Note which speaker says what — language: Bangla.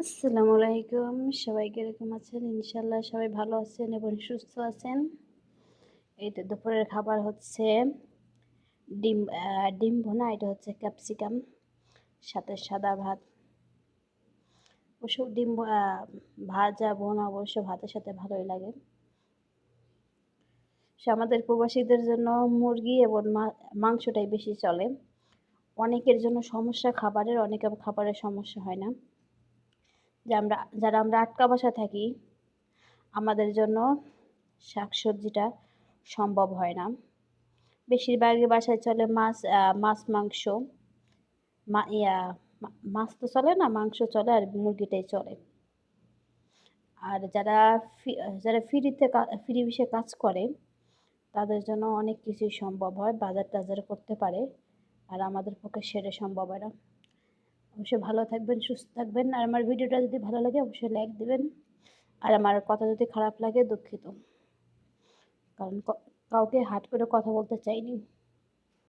Speaker 1: আসসালামু আলাইকুম। সবাই কীরকম আছেন? ইনশাল্লাহ সবাই ভালো আছেন এবং সুস্থ আছেন। তো দুপুরের খাবার হচ্ছে ডিম ডিম ভোনা, এটা হচ্ছে ক্যাপসিকাম, সাথে সাদা ভাত। অবশ্য ডিম ভাজা, ভোনা অবশ্য ভাতের সাথে ভালোই লাগে। আমাদের প্রবাসীদের জন্য মুরগি এবং মাংসটাই বেশি চলে। অনেকের জন্য সমস্যা খাবারের, অনেকের খাবারের সমস্যা হয় না। যে আমরা, যারা আমরা আটকা বাসা থাকি, আমাদের জন্য শাকসবজিটা সম্ভব হয় না। বেশিরভাগই বাসায় চলে মাছ মাছ, মাংস। মা, ইয়া মাছ তো চলে না, মাংস চলে আর মুরগিটাই চলে। আর যারা যারা ফ্রিতে ফ্রি বিষয়ে কাজ করে, তাদের জন্য অনেক কিছুই সম্ভব হয় বাজার টাজার করতে পারে, আর আমাদের পক্ষে সেটা সম্ভব হয় না। অবশ্যই ভালো থাকবেন, সুস্থ থাকবেন। আর আমার ভিডিওটা যদি ভালো লাগে, অবশ্যই লাইক দেবেন। আর আমার কথা যদি খারাপ লাগে, দুঃখিত। কারণ কাউকে হাট করে কথা বলতে চাইনি।